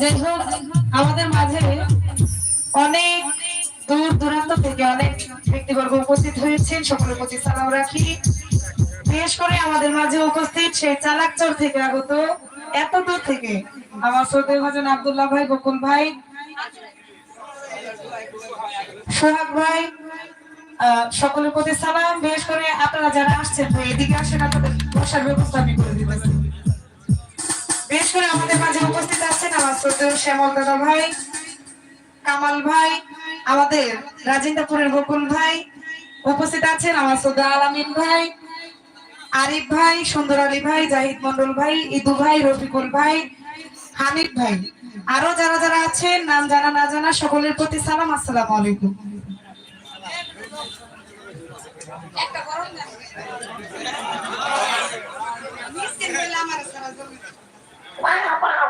যাই হোক আমাদের মাঝে অনেক দূর দূরান্ত থেকে অনেক ব্যক্তিবর্গ উপস্থিত হয়েছেন, সকলের প্রতি সালাম রাখি। বিশেষ করে আমাদের মাঝে উপস্থিত সেই চালাকচর থেকে আগত, এত দূর থেকে আমার শ্রদ্ধেয় ভাজন আব্দুল্লাহ ভাই, বকুল ভাই, সোহাগ ভাই সকলের প্রতি সালাম। বিশেষ করে আপনারা যারা আসছেন ভাই, এদিকে আসেন, আপনাদের বসার ব্যবস্থা আমি করে দিতেছি বিশেষ করে আমাদের মাঝে উপস্থিত আছেন আমার শ্রদ্ধেয় শ্যামল দাদা ভাই কামাল ভাই আমাদের রাজেন্দ্রপুরের বকুল ভাই উপস্থিত আছেন আমার শ্রদ্ধা আলামিন ভাই আরিফ ভাই সুন্দর আলী ভাই জাহিদ মন্ডল ভাই ইদু ভাই রফিকুল ভাই হামিদ ভাই। আরও যারা যারা আছেন নাম জানা না জানা সকলের প্রতি সালাম আসসালাম আলাইকুম। দিলদার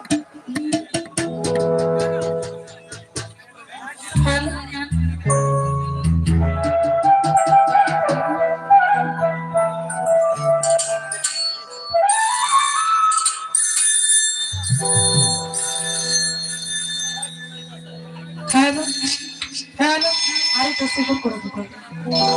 下心とか、こ、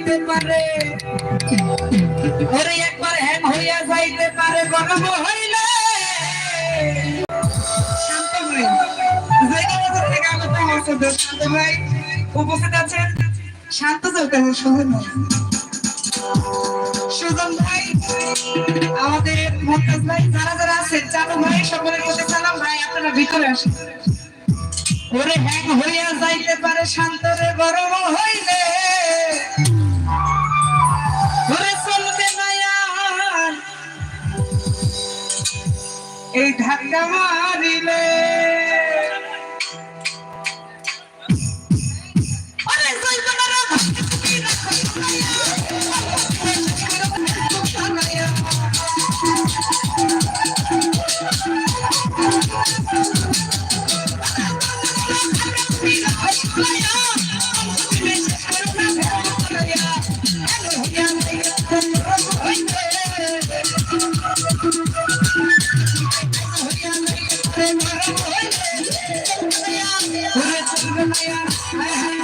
যাইতে পারে। ওরে একবার হ্যাং হইয়া যাইতে পারে, গরম হইলে। শান্ত ভাই। উপস্থিত আছেন? শান্ত সুজন ভাই, আমাদের মমতাজ ভাই, যারা যারা আছেন চালু ভাই, সকলের প্রতি সালাম ভাই, আপনারা ভিতরে আসেন। ওরে হ্যাং হইয়া যাইতে পারে শান্তরে গরম হইলে। Давай! হায় হায়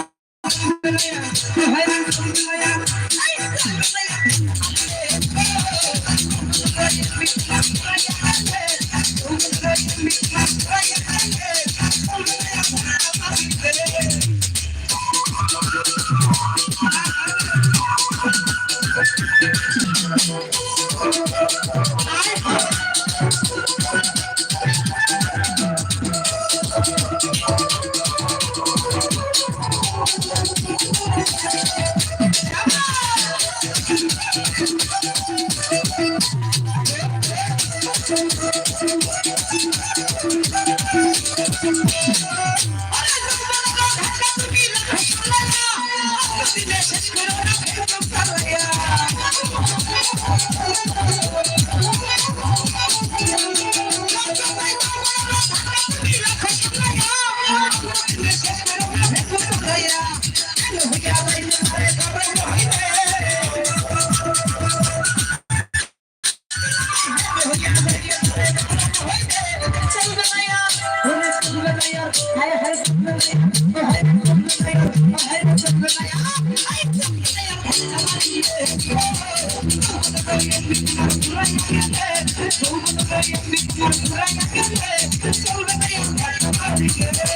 I'm Yeah.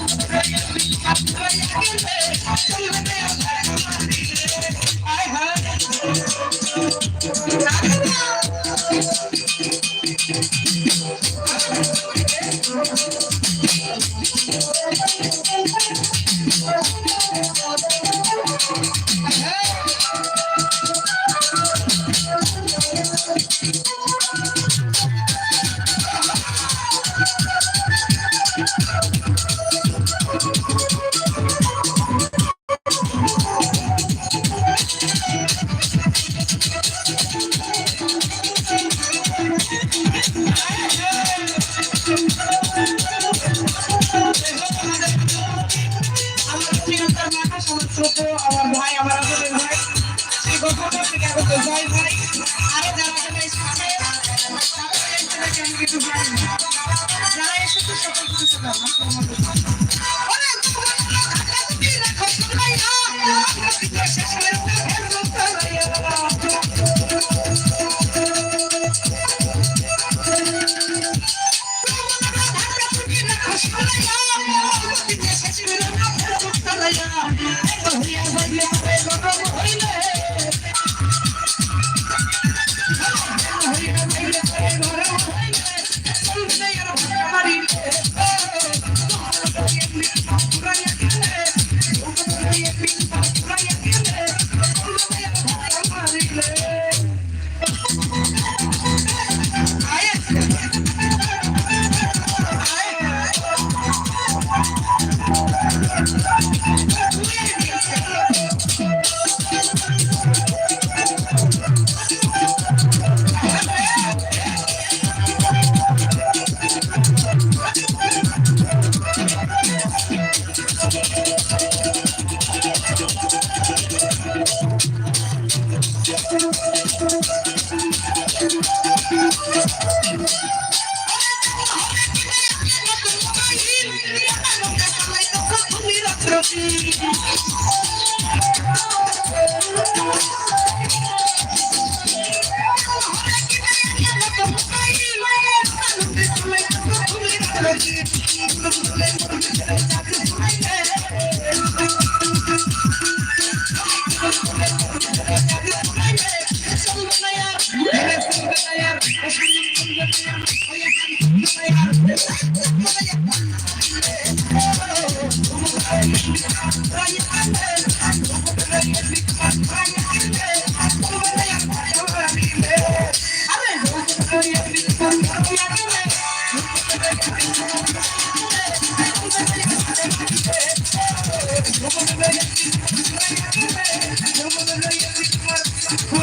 Hey! কিছু না। যারা এসেছে সকল কিছু সালাম আসসালামু আলাইকুম Ay, Come on, come on, come on, you. on, come on,